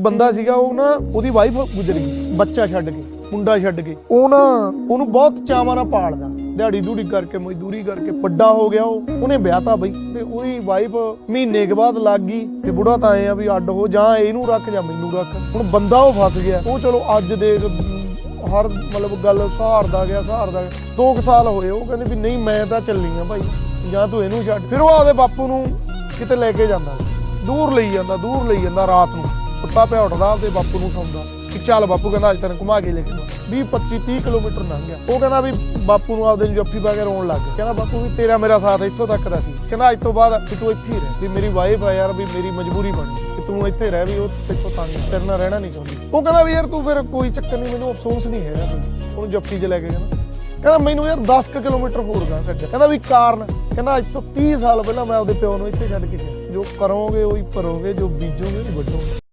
ਬੰਦਾ ਸੀਗਾ ਉਹ ਨਾ, ਉਹਦੀ ਵਾਈਫ ਗੁਜ਼ਰ। ਗਈ ਬੱਚਾ ਛੱਡ ਕੇ, ਮੁੰਡਾ ਛੱਡ ਕੇ। ਉਹ ਨਾ, ਉਹਨੂੰ ਬਹੁਤ ਚਾਵਾਂ ਨਾਲ ਪਾਲਦਾ। ਦਿਹਾੜੀ ਦੂੜੀ ਕਰਕੇ, ਮਜ਼ਦੂਰੀ ਕਰਕੇ, ਵੱਡਾ ਹੋ ਗਿਆ ਉਹ। ਉਹਨੇ ਵਿਆਹਤਾ ਬਈ, ਤੇ ਉਹਦੀ ਵਾਈਫ ਮਹੀਨੇ ਕੇ ਬਾਅਦ ਲੱਗ ਗਈ। ਤੇ ਬੁੜਾ ਤਾਂ ਐ ਆ ਵੀ ਅੱਡ ਹੋ ਜਾਂ, ਇਹਨੂੰ ਰੱਖ ਜਾਂ ਮੈਨੂੰ ਰੱਖ। ਹੁਣ ਬੰਦਾ ਉਹ ਫਸ ਗਿਆ। ਉਹ ਚਲੋ ਅੱਜ ਦੇ ਹਰ ਮਤਲਬ ਗੱਲ ਸਹਾਰਦਾ ਗਿਆ ਸਹਾਰਦਾ ਗਿਆ। ਦੋ ਕੁ ਸਾਲ ਹੋਏ, ਉਹ ਕਹਿੰਦੇ ਵੀ ਨਹੀਂ, ਮੈਂ ਤਾਂ ਚੱਲੀ ਆ ਭਾਈ। ਜਾਂ ਤੂੰ ਇਹਨੂੰ ਛੱਡ। ਫਿਰ ਉਹ ਆਪਦੇ ਬਾਪੂ ਨੂੰ ਕਿਤੇ ਲੈ ਕੇ ਜਾਂਦਾ ਦੂਰ ਲਈ ਜਾਂਦਾ, ਦੂਰ ਲਈ ਜਾਂਦਾ ਰਾਤ ਨੂੰ। ਸੁੱਤਾ ਪਿਆ ਉੱਠਦਾ ਆਪਦੇ ਬਾਪੂ ਨੂੰ ਸੌਂਦਾ। ਕਿ ਚੱਲ ਬਾਪੂ ਕਹਿੰਦਾ ਅੱਜ ਤੈਨੂੰ ਘੁਮਾ ਕੇ ਲੈ ਕੇ 20 25 30 ਕਿਲੋਮੀਟਰ ਲੰਘ ਗਿਆ। ਉਹ ਕਹਿੰਦਾ ਵੀ ਬਾਪੂ ਨੂੰ ਆਪਦੇ ਨੂੰ ਜੱਫੀ ਪਾ ਕੇ ਰੋਣ ਲੱਗ ਗਿਆ। ਕਹਿੰਦਾ ਬਾਪੂ ਵੀ ਤੇਰਾ ਮੇਰਾ ਸਾਥ ਇੱਥੋਂ ਤੱਕ ਦਾ ਸੀ। ਕਹਿੰਦਾ ਅੱਜ ਤੋਂ ਬਾਅਦ ਵੀ ਤੂੰ ਇੱਥੇ ਹੀ ਰਹਿ। ਵੀ ਮੇਰੀ ਵਾਈਫ ਆ ਯਾਰ, ਵੀ ਮੇਰੀ ਮਜਬੂਰੀ ਬਣ ਗਈ। ਕਿ ਤੂੰ ਇੱਥੇ ਰਹਿ ਵੀ ਉਹ ਤੇਥੋਂ ਤੰਗ ਤੇਰੇ ਨਾਲ ਰਹਿਣਾ ਨਹੀਂ ਚਾਹੁੰਦੀ। ਉਹ ਕਹਿੰਦਾ ਵੀ ਯਾਰ ਤੂੰ ਫਿਰ ਕੋਈ ਚੱਕਰ ਨਹੀਂ, ਮੈਨੂੰ ਅਫਸੋਸ ਨਹੀਂ ਹੈਗਾ ਉਹਨੂੰ ਜੱਫੀ 'ਚ ਲੈ ਕੇ ਕਹਿੰਦਾ ਕਹਿੰਦਾ ਮੈਨੂੰ ਯਾਰ 10 ਕੁ ਕਿਲੋਮੀਟਰ ਹੋਰ ਗਾ ਛੱਡ ਕਹਿੰਦਾ ਵੀ ਕਾਰਨ, ਕਹਿੰਦਾ ਅੱਜ ਤੋਂ 30 ਸਾਲ ਪਹਿਲਾਂ ਮੈਂ ਆਪਦੇ ਪਿਓ ਨੂੰ ਇੱਥੇ ਛੱਡ ਕੇ ਗਿਆ। ਜੋ ਕਰੋਗੇ ਉਹੀ ਭਰੋਗੇ, ਜੋ ਬੀਜੋਗੇ ਉਹ ਵੱਢੋਗੇ।